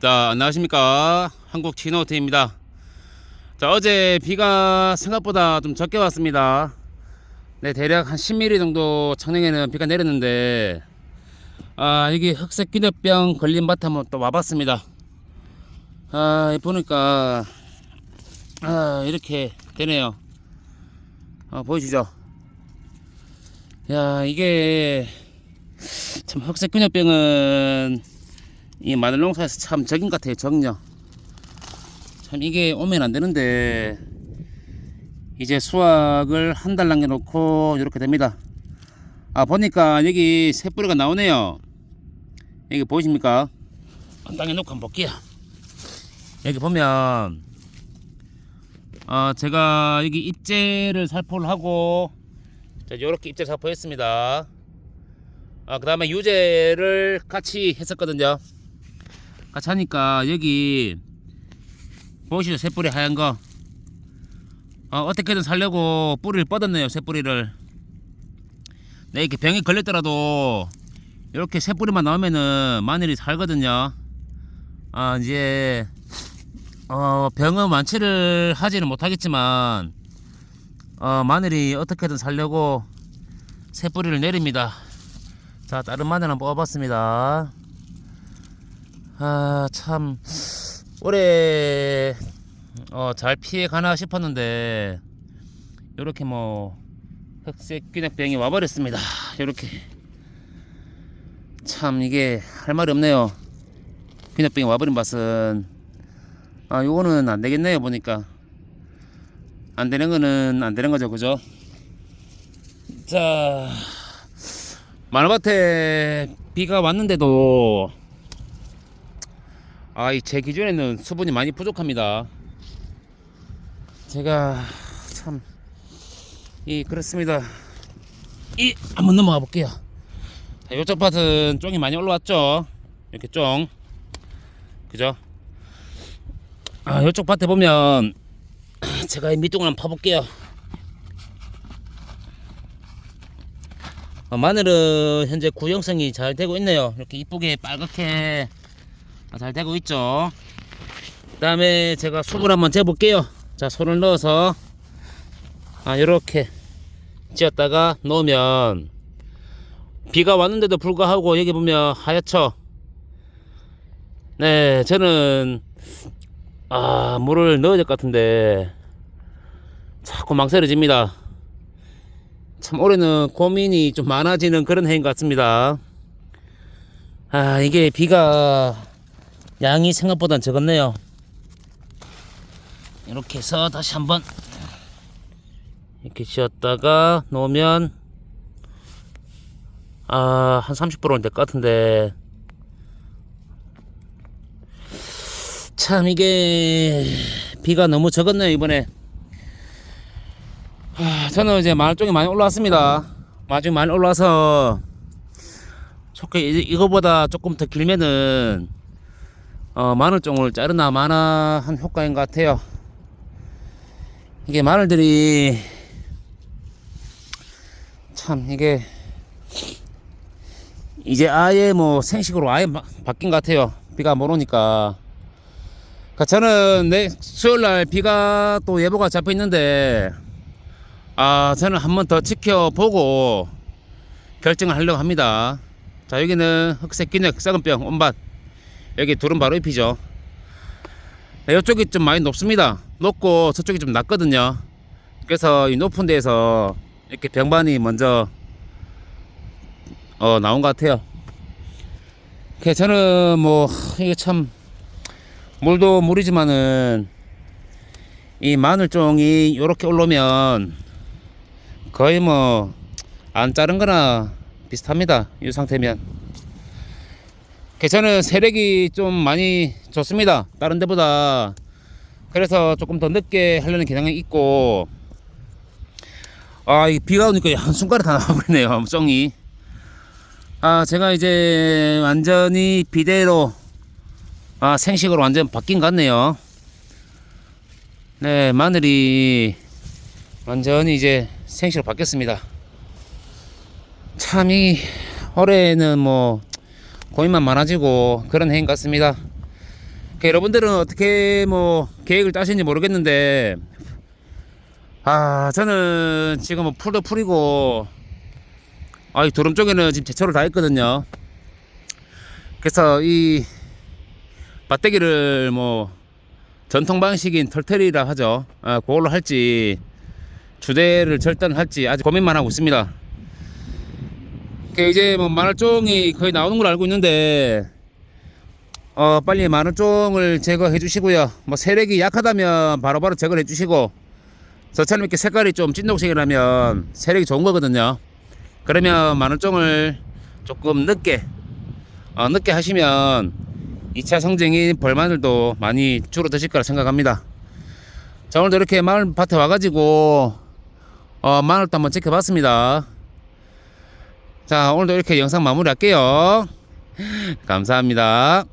자, 안녕하십니까. 한국 치노트입니다. 자, 어제 비가 생각보다 좀 적게 왔습니다. 네, 대략 한 10mm 정도 청량에는 비가 내렸는데, 아, 여기 흑색 귀녀병 걸린 밭 한번 또 와봤습니다. 아, 보니까, 아, 이렇게 되네요. 아, 보이시죠? 야, 이게, 참, 흑색 귀녀병은, 이 마늘 농사에서 참 적인 것 같아요 적녀. 참 이게 오면 안 되는데 이제 수확을 한 달 남겨놓고 이렇게 됩니다. 아 보니까 여기 새뿌리가 나오네요. 여기 보이십니까? 땅에 놓고 한번 볼게요. 여기 보면 어 제가 여기 입재를 살포를 하고 자 요렇게 입재 살포했습니다. 아, 그 다음에 유제를 같이 했었거든요. 같이 하니까 여기 보시죠 새뿌리 하얀 거. 어, 어떻게든 살려고 뿌리를 뻗었네요 새뿌리를. 네 이렇게 병이 걸렸더라도 이렇게 새뿌리만 나오면은 마늘이 살거든요. 아 이제 어, 병은 완치를 하지는 못하겠지만 어, 마늘이 어떻게든 살려고 새뿌리를 내립니다. 자 다른 마늘 한번 뽑아봤습니다 아 참. 올해 어, 잘 피해 가나 싶었는데 이렇게 뭐 흑색 귀넥병이 와버렸습니다. 이렇게. 참 이게 할 말이 없네요. 귀넥병이 와버린 맛은. 아 요거는 안 되겠네요 보니까. 안 되는 거는 안 되는 거죠 그죠? 자 마늘밭에 비가 왔는데도 아, 이 제 기준에는 수분이 많이 부족합니다. 제가 참, 이, 그렇습니다. 이, 한번 넘어가 볼게요. 자, 요쪽 밭은 쫑이 많이 올라왔죠? 이렇게 쫑. 그죠? 아, 요쪽 밭에 보면, 제가 이 밑둥을 한번 파볼게요. 어, 마늘은 현재 구형성이 잘 되고 있네요. 이렇게 이쁘게 빨갛게 아, 잘 되고 있죠. 그 다음에 제가 수분 한번 재볼게요. 자, 손을 넣어서 아, 이렇게 찧었다가 놓으면 비가 왔는데도 불구하고 여기 보면 하얗죠. 네, 저는 아, 물을 넣어야 될 것 같은데 자꾸 망설여집니다. 참 올해는 고민이 좀 많아지는 그런 해인 것 같습니다. 아 이게 비가 양이 생각보다 적었네요. 이렇게 해서 다시 한번 이렇게 지었다가 놓으면 아 한 30%는 될 것 같은데 참 이게 비가 너무 적었네요 이번에 아, 저는 이제 마늘 쪽이 많이 올라왔습니다. 마늘 쪽이 많이 올라와서 이- 이거보다 조금 더 길면은 어, 마늘종을 자르나 마나 한 효과인 것 같아요. 이게 마늘들이 참 이게 이제 아예 뭐 생식으로 아예 마- 바뀐 것 같아요. 비가 못 오니까. 그러니까 저는 내 수요일 날 비가 또 예보가 잡혀 있는데 아, 저는 한 번 더 지켜보고 결정을 하려고 합니다. 자, 여기는 흑색 기력 썩은병 온밭. 여기 둘은 바로 잎이죠. 네, 이쪽이 좀 많이 높습니다. 높고 저쪽이 좀 낮거든요. 그래서 이 높은 데에서 이렇게 병반이 먼저 어, 나온 것 같아요. 그 저는 뭐 이게 참 물도 물이지만은 이 마늘종이 이렇게 올라오면 거의 뭐 안 자른 거나 비슷합니다. 이 상태면. 그 저는 세력이 좀 많이 좋습니다. 다른 데보다. 그래서 조금 더 늦게 하려는 경향이 있고, 아, 이 비가 오니까 한순간에 다 나와버리네요. 쫑이. 아, 제가 이제 완전히 비대로, 아, 생식으로 완전 바뀐 것 같네요. 네, 마늘이 완전히 이제 생식으로 바뀌었습니다. 참 이 올해는 뭐 고민만 많아지고 그런 해인 것 같습니다. 그 여러분들은 어떻게 뭐 계획을 짜시는지 모르겠는데 아 저는 지금 뭐 풀도 풀이고 아이 도름 쪽에는 지금 제초를 다 했거든요. 그래서 이 밭대기를 뭐 전통 방식인 털테리라 하죠. 아 그걸로 할지 주대를 절단할지 아직 고민만 하고 있습니다. 그 이제 뭐 마늘종이 거의 나오는 걸 알고 있는데 어 빨리 마늘종을 제거해 주시고요. 뭐 세력이 약하다면 바로바로 제거해 주시고 저처럼 이렇게 색깔이 좀 찐독색이라면 세력이 좋은 거거든요. 그러면 마늘종을 조금 늦게 어, 늦게 하시면 2차 성쟁인 벌마늘도 많이 줄어드실 거라 생각합니다. 자 오늘도 이렇게 마늘 밭에 와가지고 어, 마늘도 한번 지켜봤습니다 자 오늘도 이렇게 영상 마무리할게요. 감사합니다